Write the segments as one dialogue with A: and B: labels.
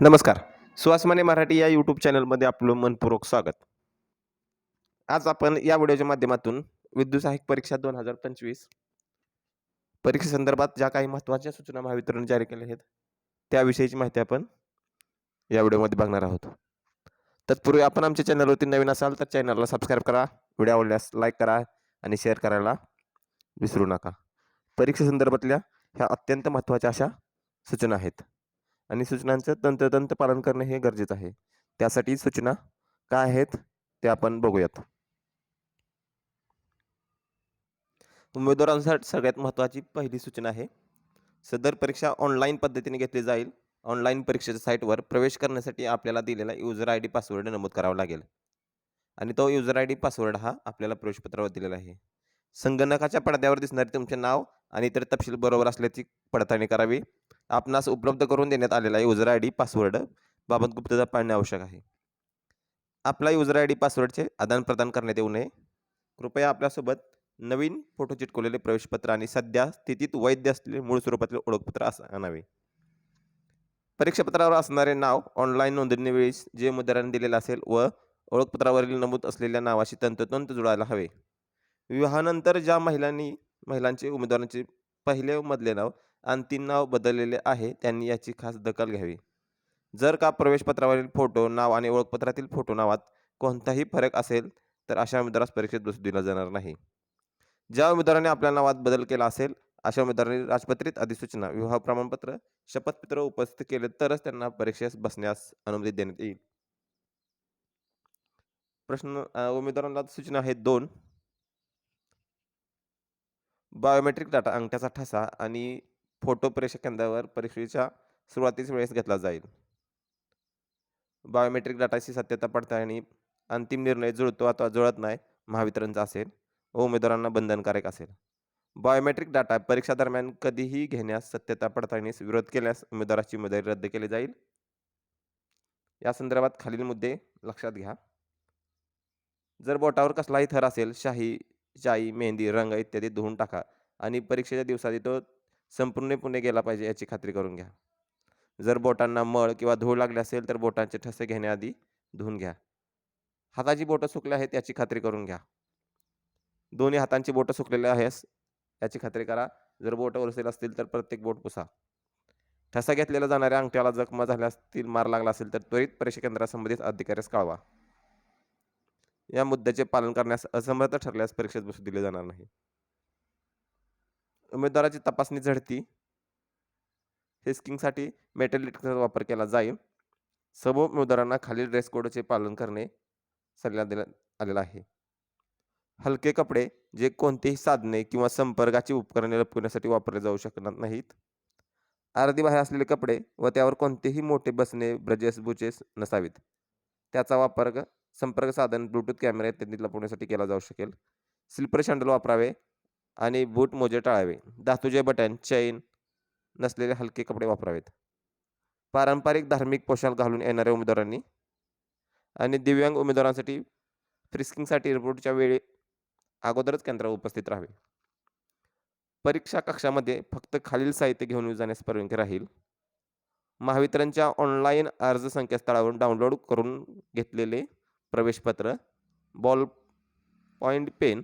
A: नमस्कार. सुहासमाने मराठी या यूट्यूब चॅनलमध्ये आपलं मनपूर्वक स्वागत. आज आपण या व्हिडिओच्या माध्यमातून विद्युत सहाय्यक परीक्षा दोन हजार पंचवीस परीक्षेसंदर्भात ज्या काही महत्त्वाच्या सूचना महावितरण जारी केल्या आहेत त्याविषयीची माहिती आपण या व्हिडिओमध्ये बघणार आहोत. तत्पूर्वी आपण आमच्या चॅनलवरती नवीन असाल तर चॅनलला सबस्क्राईब करा व्हिडिओ आवडल्यास लाईक करा आणि शेअर करायला विसरू नका. परीक्षेसंदर्भातल्या ह्या अत्यंत महत्त्वाच्या अशा सूचना आहेत. आणि सूचनांचं तंतोतंत पालन करणे हे गरजेचं आहे. त्यासाठी सूचना काय आहेत ते आपण बघूयात. उमेदवारांसाठी सगळ्यात महत्त्वाची पहिली सूचना आहे. सदर परीक्षा ऑनलाईन पद्धतीने घेतली जाईल. ऑनलाईन परीक्षेच्या साईटवर प्रवेश करण्यासाठी आपल्याला दिलेला युजर आय डी पासवर्ड नमूद करावा लागेल. आणि तो युजर आय डी पासवर्ड हा आपल्याला प्रवेशपत्रावर दिलेला आहे. संगणकाच्या पडद्यावर दिसणारे तुमचे नाव आणि इतर तपशील बरोबर असल्याची पडताळणी करावी. आपणास उपलब्ध करून देण्यात आलेला आहे युजर आय डी पासवर्ड बाबत गुप्तता पाळणे आवश्यक आहे. आपला युजर आय डी पासवर्डचे आदानप्रदान करण्यात येऊ नये. कृपया आपल्यासोबत नवीन फोटो चिटकवलेले प्रवेशपत्र आणि सध्या स्थितीत वैध असलेले मूळ स्वरूपातले ओळखपत्र अस आणावे. परीक्षापत्रावर असणारे नाव ऑनलाईन नोंदणीवेळीस जे मुद्राने दिलेलं असेल व ओळखपत्रावरील नमूद असलेल्या नावाशी तंतोतंत जुळायला हवे. विवाहानंतर ज्या महिलांनी महिलांचे उमेदवारांचे पहिले मधले नाव अंतिम नाव बदललेले आहे त्यांनी याची खास दखल घ्यावी. जर का प्रवेशपत्रावरील फोटो नाव आणि ओळखपत्रातील फोटो नावात कोणताही फरक असेल तर अशा उमेदवारास परीक्षेत बसू दिला जाणार नाही. ज्या उमेदवाराने आपल्या नावात बदल केला असेल अशा उमेदवारांनी राजपत्रित अधिसूचना विवाह प्रमाणपत्र शपथपत्र उपस्थित केले तरच त्यांना परीक्षेस बसण्यास अनुमती देण्यात येईल. प्रश्न उमेदवारांना सूचना आहेत दोन. बायोमेट्रिक डाटा अंगठ्याचा ठसा आणि फोटो परीक्षा केंद्रावर परीक्षेच्या सुरुवातीस वेळेस घेतला जाईल. बायोमेट्रिक डाटाची सत्यता पडताळणी अंतिम निर्णय जुळतो अथवा जुळत नाही महावितरणचा असेल व उमेदवारांना बंधनकारक असेल. बायोमेट्रिक डाटा परीक्षा दरम्यान कधीही घेण्यास सत्यता पडताळणीस विरोध केल्यास उमेदवाराची उमेदवारी रद्द केली जाईल. या संदर्भात खालील मुद्दे लक्षात घ्या. जर बोटावर कसलाही थर असेल शाही शाई मेहंदी रंग इत्यादी धुवून टाका आणि परीक्षेच्या दिवसाआधी तो संपूर्णपणे गेला पाहिजे याची खात्री करून घ्या. जर बोटांना मळ किंवा धूळ लागले असेल तर बोटांचे ठसे घेण्याआधी धुवून घ्या. हाताची बोटं सुकली आहेत याची खात्री करून घ्या. दोन्ही हातांची बोटं सुकलेले आहेस याची खात्री करा. जर बोटं उरसेल असतील तर प्रत्येक बोट पुसा. ठसा घेतलेल्या जाणाऱ्या अंगठ्याला जखमा झाल्या असतील मार लागला असेल तर त्वरित परीक्षा केंद्रासंबंधित अधिकाऱ्यास कळवा. या मुद्द्याचे पालन करण्यास असमर्थ ठरल्यास परीक्षेत बसू दिले जाणार नाही. उमेदवाराची तपासणी झडती. हेस्किंगसाठी मेटल डिटेक्टरचा वापर केला जाईल. सर्व उमेदवारांना खालील ड्रेस कोडचे पालन करणे सल्ला दिला आलेला आहे. हलके कपडे जे कोणतेही साधने किंवा संपर्काची उपकरणे लपवण्यासाठी वापरले जाऊ शकणार नाहीत. अर्धी बाहेर असलेले कपडे व त्यावर कोणतेही मोठे बसणे ब्रजेस बुचेस नसावेत. त्याचा वापर संपर्क साधन ब्लूटूथ कॅमेरा इत्यादी लपवण्यासाठी केला जाऊ शकेल. स्लिपर शँडल वापरावे आणि बूट मोजे टाळावे. धातूचे बटन चैन नसलेले हलके कपडे वापरावेत. पारंपरिक धार्मिक पोशाख घालून येणाऱ्या उमेदवारांनी आणि दिव्यांग उमेदवारांसाठी फ्रिस्किंगसाठी रिपोर्टच्या वेळी अगोदरच केंद्रावर उपस्थित राहावे. परीक्षा कक्षामध्ये फक्त खालील साहित्य घेऊन जाण्यास परवानगी राहील. महावितरणच्या ऑनलाईन अर्ज संकेतस्थळावरून डाउनलोड करून घेतलेले प्रवेशपत्र बॉल पॉईंट पेन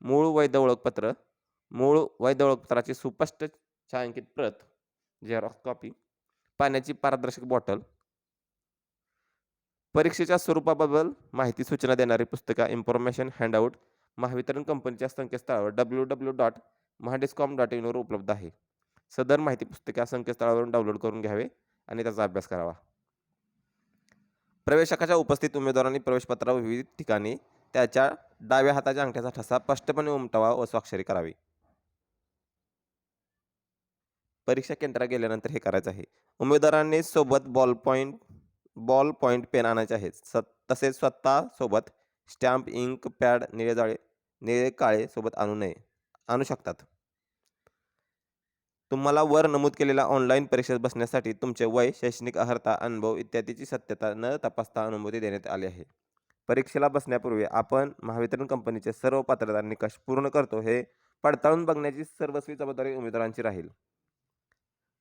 A: मूळ वैध ओळखपत्र मूळ वैध ओळखपत्राची सुस्पष्ट छायांकित प्रत झेरॉक्स कॉपी पाण्याची पारदर्शक बॉटल परीक्षेच्या स्वरूपाबद्दल माहिती सूचना देणारी पुस्तका इन्फॉर्मेशन हँडआउट महावितरण कंपनीच्या संकेतस्थळावर W W dot Mahadiscom dot इनवर उपलब्ध आहे. सदर माहिती पुस्तका संकेतस्थळावरून डाउनलोड करून घ्यावे आणि त्याचा अभ्यास करावा. प्रवेशकाच्या उपस्थित उमेदवारांनी प्रवेशपत्रावर विविध ठिकाणी त्याच्या डाव्या हाताच्या अंगठ्याचा ठसा स्पष्टपणे उमटवा व स्वाक्षरी करावी. परीक्षा केंद्रात गेल्यानंतर हे करायचं आहे. उमेदवारांनी सोबत ball point ball point pen आणायचे आहेत. स तसेच स्वतः सोबत स्टॅम्प इंक पॅड निळे जाळे निळे काळे सोबत आणू नये आणू शकतात. तुम्हाला वर नमूद केलेल्या ऑनलाईन परीक्षेत बसण्यासाठी तुमचे वय शैक्षणिक अर्हता अनुभव इत्यादीची सत्यता न तपासता अनुमती देण्यात आली आहे. परीक्षेला बसण्यापूर्वी आपण महावितरण कंपनीचे सर्व पात्रता निकष पूर्ण करतो हे पडताळून बघण्याची सर्वस्वी जबाबदारी उमेदवारांची राहील.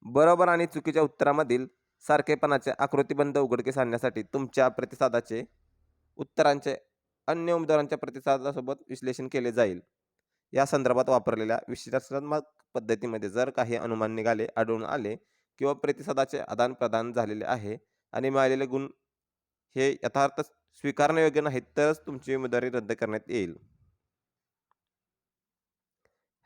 A: बरोबर आणि चुकीच्या उत्तरामधील सारखेपणाचे आकृतीबंध उघडकीस आणण्यासाठी तुमच्या प्रतिसादाचे उत्तरांचे अन्य उमेदवारांच्या प्रतिसादासोबत विश्लेषण केले जाईल. या संदर्भात वापरलेल्या विश्लेषणात्मक पद्धतीमध्ये जर काही अनुमान निघाले आढळून आले किंवा प्रतिसादाचे आदानप्रदान झालेले आहे आणि मिळालेले गुण हे यथार्थ स्वीकारण्यायोग्य नाहीत तरच तुमची उमेदवारी रद्द करण्यात येईल.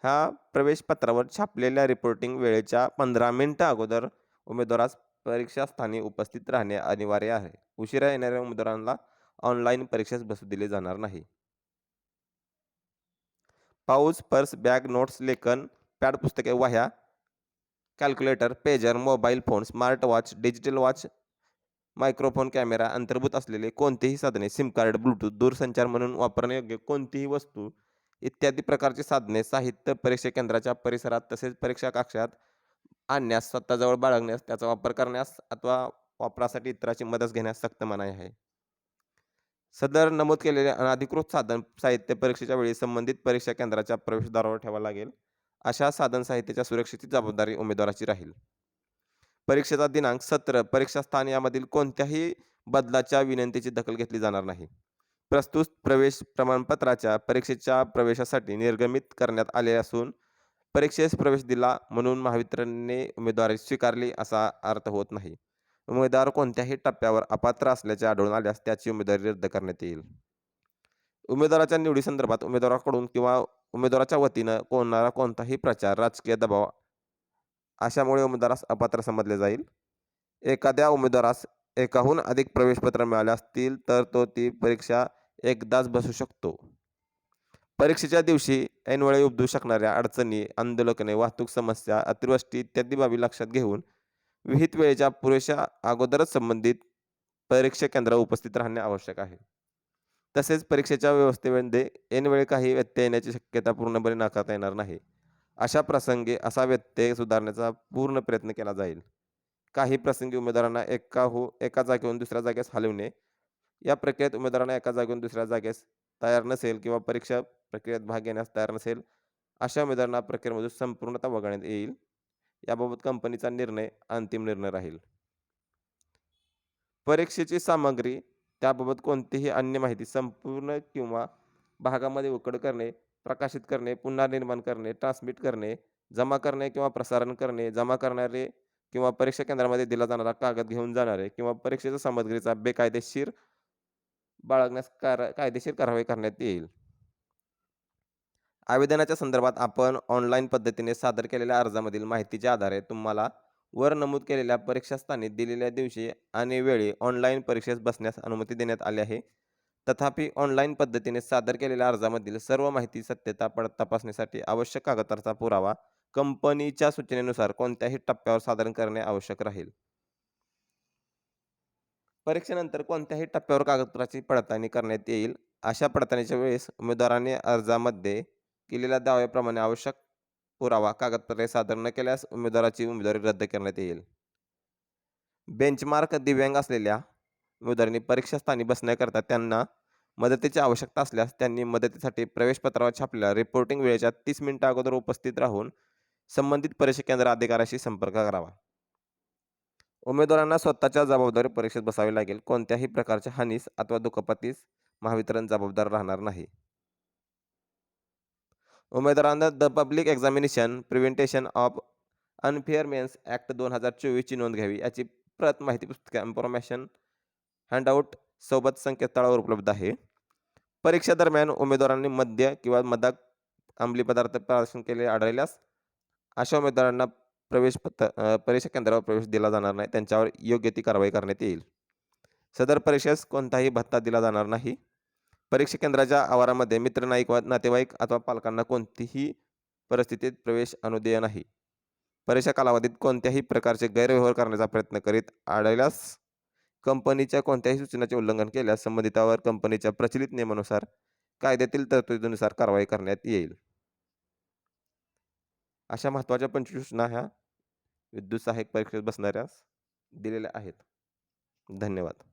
A: ह्या प्रवेशपत्रावर छापलेल्या रिपोर्टिंग वेळेच्या पंधरा मिनिटं अगोदर उमेदवारास परीक्षा स्थानी उपस्थित राहणे अनिवार्य आहे. उशिरा येणाऱ्या उमेदवारांना ऑनलाईन परीक्षेस बसू दिले जाणार नाही. पाऊस पर्स बॅग नोट्स लेखन पॅड पुस्तके वह्या calculator pager mobile phone smart watch digital watch microphone camera अंतर्भूत असलेले कोणतेही साधने सिम कार्ड ब्लूटूथ दूरसंचार म्हणून वापरण्यायोग्य कोणतीही वस्तू इत्यादी प्रकारची साधने साहित्य परीक्षा केंद्राच्या परिसरात तसेच परीक्षा कक्षात आणण्यास स्वतःजवळ बाळगण्यास त्याचा वापर करण्यास अथवा वापरासाठी इतराची मदत घेण्यास सक्त मनाई आहे. सदर नमूद केलेले अनधिकृत साधन साहित्य परीक्षेच्या वेळी संबंधित परीक्षा केंद्राच्या प्रवेशद्वारावर ठेवावं लागेल. अशा साधन साहित्याच्या सुरक्षेची जबाबदारी उमेदवाराची राहील. परीक्षेचा दिनांक सत्र परीक्षा स्थान यामधील कोणत्याही बदलाच्या विनंतीची दखल घेतली जाणार नाही. प्रस्तुत प्रवेश प्रमाणपत्राच्या परीक्षेच्या प्रवेशासाठी निर्गमित करण्यात आले असून परीक्षेस प्रवेश दिला म्हणून महावितरणने उमेदवारी स्वीकारली असा अर्थ होत नाही. उमेदवार कोणत्याही टप्प्यावर अपात्र असल्याचे आढळून आल्यास त्याची उमेदवारी रद्द करण्यात येईल. उमेदवाराच्या निवडीसंदर्भात उमेदवाराकडून किंवा उमेदवाराच्या वतीनं कोणारा कोणताही प्रचार राजकीय दबाव अशामुळे उमेदवारास अपात्र समजले जाईल. एखाद्या उमेदवारास एकाहून अधिक प्रवेशपत्र मिळाले असतील तर तो ती परीक्षा एकदाच बसू शकतो. परीक्षेच्या दिवशी ऐनवेळी उद्भवू शकणाऱ्या अडचणी आंदोलकने वाहतूक समस्या अतिवृष्टी इत्यादी बाबी लक्षात घेऊन विहित वेळेच्या पुरेशा अगोदरच संबंधित परीक्षा केंद्रावर उपस्थित राहणे आवश्यक आहे. तसेच परीक्षेच्या व्यवस्थेमध्ये ऐनवेळी काही व्यत्यय येण्याची शक्यता पूर्णपणे नाकारता येणार नाही. अशा प्रसंगी असा व्यत्यय सुधारण्याचा पूर्ण प्रयत्न केला जाईल. काही प्रसंगी उमेदवारांना एका हो एका जागेहून दुसऱ्या जागेस हलवणे या प्रक्रियेत उमेदवारांना एका जागेवरून दुसऱ्या जागेस तयार नसेल किंवा परीक्षा प्रक्रियेत भाग घेण्यास तयार नसेल अशा उमेदवारांना प्रक्रियेमधून संपूर्णता वगळण्यात येईल. याबाबत कंपनीचा निर्णय अंतिम निर्णय राहील. परीक्षेची सामग्री त्याबाबत कोणतीही अन्य माहिती संपूर्ण किंवा भागामध्ये उकड करणे प्रकाशित करणे पुन्हा निर्माण करणे ट्रान्समिट करणे जमा करणे किंवा प्रसारण करणे जमा करणारे किंवा परीक्षा केंद्रामध्ये दिला जाणारा कागद घेऊन जाणारे किंवा परीक्षेच्या सामग्रीचा बेकायदेशीर बाळगण्यास कार कायदेशीर कारवाई करण्यात येईल. आवेदनाच्या संदर्भात आपण ऑनलाईन पद्धतीने सादर केलेल्या अर्जामधील माहितीच्या आधारे तुम्हाला वर नमूद केलेल्या परीक्षास्थानी दिलेल्या दिवशी आणि वेळी ऑनलाईन परीक्षेस बसण्यास अनुमती देण्यात आली आहे. तथापि ऑनलाईन पद्धतीने सादर केलेल्या अर्जामधील सर्व माहिती सत्यता पड तपासण्यासाठी आवश्यक कागदपत्राचा पुरावा कंपनीच्या सूचनेनुसार कोणत्याही टप्प्यावर सादर करणे आवश्यक राहील. परीक्षेनंतर कोणत्याही टप्प्यावर कागदपत्राची पडताळणी करण्यात येईल. अशा पडताळणीच्या वेळेस उमेदवाराने अर्जामध्ये केलेल्या दाव्याप्रमाणे आवश्यक पुरावा कागदपत्रे सादर न केल्यास उमेदवाराची उमेदवारी रद्द करण्यात येईल. बेंचमार्क दिव्यांग असलेल्या उमेदवारांनी परीक्षास्थानी बसण्याकरता त्यांना मदतीची आवश्यकता असल्यास त्यांनी मदतीसाठी प्रवेशपत्रावर छापलेल्या रिपोर्टिंग वेळेच्या तीस मिनिटं अगोदर उपस्थित राहून संबंधित परीक्षा केंद्र अधिकाऱ्याशी संपर्क करावा. उमेदवारांना स्वतःच्या जबाबदारी परीक्षेत बसावे लागेल. कोणत्याही प्रकारच्या हानीस अथवा दुखापतीस महावितरण जबाबदार राहणार नाही. उमेदवारांना the public examination prevention of unfair means act दोन हजार चोवीसची नोंद घ्यावी. याची प्रत माहिती पुस्तक इन्फॉर्मेशन हँडआउट सोबत संकेतस्थळावर उपलब्ध आहे. परीक्षा दरम्यान उमेदवारांनी मद्य किंवा मदाक अंमली पदार्थ प्रदर्शन केले आढळल्यास अशा उमेदवारांना प्रवेश पत्र परीक्षा केंद्रावर प्रवेश दिला जाणार नाही. त्यांच्यावर योग्य ती कारवाई करण्यात येईल. सदर परीक्षेस कोणताही भत्ता दिला जाणार नाही. परीक्षा केंद्राच्या आवारामध्ये मित्र नाईक व नातेवाईक अथवा पालकांना कोणतीही परिस्थितीत प्रवेश अनुदेय नाही. परीक्षा कालावधीत कोणत्याही प्रकारचे गैरव्यवहार करण्याचा प्रयत्न करीत आढळल्यास कंपनीच्या कोणत्याही सूचनाचे उल्लंघन केल्यास संबंधितावर कंपनीच्या प्रचलित नियमानुसार कायद्यातील तरतुदीनुसार कारवाई करण्यात येईल. अशा महत्त्वाच्या पंचवीस सूचना ह्या विद्युत सहाय्यक परीक्षेत बसणाऱ्यास दिलेल्या आहेत. धन्यवाद.